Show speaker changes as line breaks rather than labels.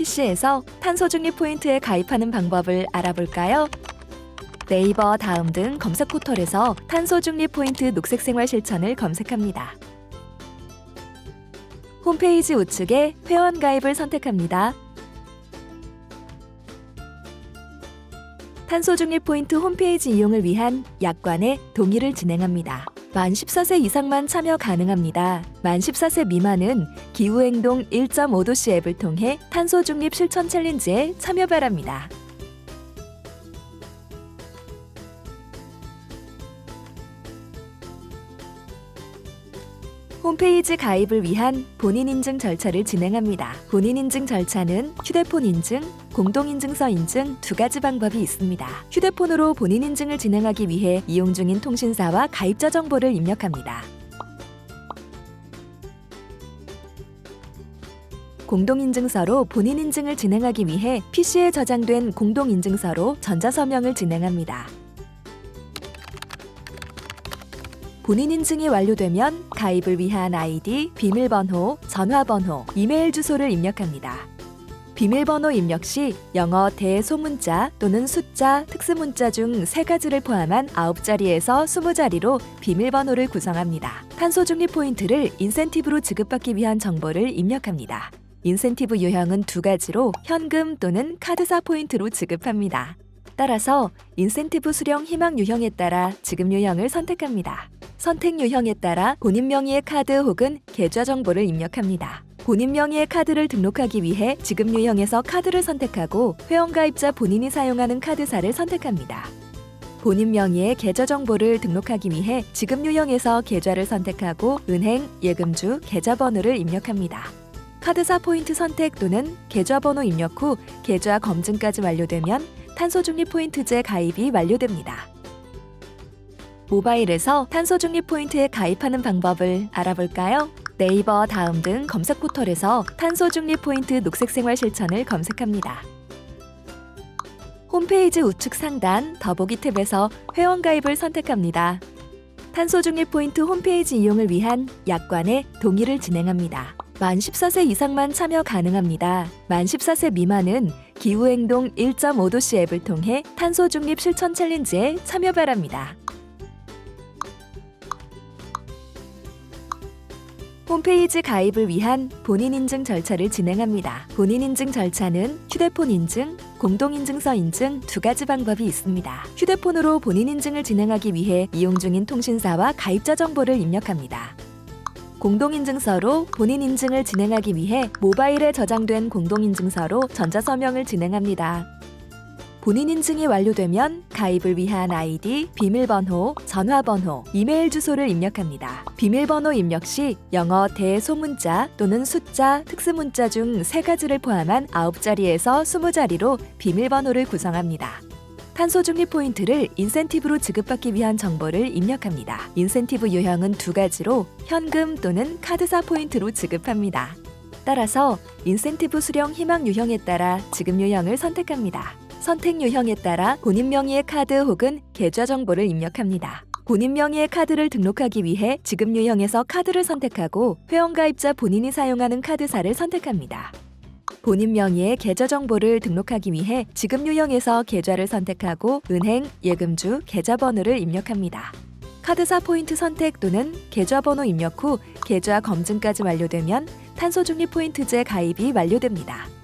PC에서 탄소 중립 포인트에 가입하는 방법을 알아볼까요? 네이버 다음 등 검색 포털에서 탄소 중립 포인트 녹색 생활 실천을 검색합니다. 홈페이지 우측에 회원 가입을 선택합니다. 탄소 중립 포인트 홈페이지 이용을 위한 약관에 동의를 진행합니다. 만 14세 이상만 참여 가능합니다. 만 14세 미만은 기후행동 1.5도씨 앱을 통해 탄소 중립 실천 챌린지에 참여 바랍니다. 홈페이지 가입을 위한 본인 인증 절차를 진행합니다. 본인 인증 절차는 휴대폰 인증, 공동인증서 인증 두 가지 방법이 있습니다. 휴대폰으로 본인 인증을 진행하기 위해 이용 중인 통신사와 가입자 정보를 입력합니다. 공동인증서로 본인 인증을 진행하기 위해 PC에 저장된 공동인증서로 전자서명을 진행합니다. 본인 인증이 완료되면 가입을 위한 아이디, 비밀번호, 전화번호, 이메일 주소를 입력합니다. 비밀번호 입력 시 영어 대소문자 또는 숫자, 특수문자 중 세 가지를 포함한 9자리에서 20자리로 비밀번호를 구성합니다. 탄소 중립 포인트를 인센티브로 지급받기 위한 정보를 입력합니다. 인센티브 유형은 두 가지로 현금 또는 카드사 포인트로 지급합니다. 따라서 인센티브 수령 희망 유형에 따라 지급 유형을 선택합니다. 선택 유형에 따라 본인 명의의 카드 혹은 계좌 정보를 입력합니다. 본인 명의의 카드를 등록하기 위해 지급 유형에서 카드를 선택하고 회원가입자 본인이 사용하는 카드사를 선택합니다. 본인 명의의 계좌 정보를 등록하기 위해 지급 유형에서 계좌를 선택하고 은행, 예금주, 계좌번호를 입력합니다. 카드사 포인트 선택 또는 계좌번호 입력 후 계좌 검증까지 완료되면 탄소 중립 포인트제 가입이 완료됩니다. 모바일에서 탄소 중립 포인트에 가입하는 방법을 알아볼까요? 네이버 다음 등 검색 포털에서 탄소 중립 포인트 녹색 생활 실천을 검색합니다. 홈페이지 우측 상단 더보기 탭에서 회원 가입을 선택합니다. 탄소 중립 포인트 홈페이지 이용을 위한 약관에 동의를 진행합니다. 만 14세 이상만 참여 가능합니다. 만 14세 미만은 기후행동 1.5도씨 앱을 통해 탄소 중립 실천 챌린지에 참여 바랍니다. 홈페이지 가입을 위한 본인 인증 절차를 진행합니다. 본인 인증 절차는 휴대폰 인증, 공동인증서 인증 두 가지 방법이 있습니다. 휴대폰으로 본인 인증을 진행하기 위해 이용 중인 통신사와 가입자 정보를 입력합니다. 공동인증서로 본인 인증을 진행하기 위해 모바일에 저장된 공동인증서로 전자서명을 진행합니다. 본인 인증이 완료되면 가입을 위한 아이디, 비밀번호, 전화번호, 이메일 주소를 입력합니다. 비밀번호 입력 시 영어 대소문자 또는 숫자, 특수문자 중 세 가지를 포함한 9자리에서 20자리로 비밀번호를 구성합니다. 탄소 중립 포인트를 인센티브로 지급받기 위한 정보를 입력합니다. 인센티브 유형은 두 가지로 현금 또는 카드사 포인트로 지급합니다. 따라서 인센티브 수령 희망 유형에 따라 지급 유형을 선택합니다. 선택 유형에 따라 본인 명의의 카드 혹은 계좌 정보를 입력합니다. 본인 명의의 카드를 등록하기 위해 지급 유형에서 카드를 선택하고 회원가입자 본인이 사용하는 카드사를 선택합니다. 본인 명의의 계좌 정보를 등록하기 위해 지급 유형에서 계좌를 선택하고 은행, 예금주, 계좌번호를 입력합니다. 카드사 포인트 선택 또는 계좌번호 입력 후 계좌 검증까지 완료되면 탄소 중립 포인트제 가입이 완료됩니다.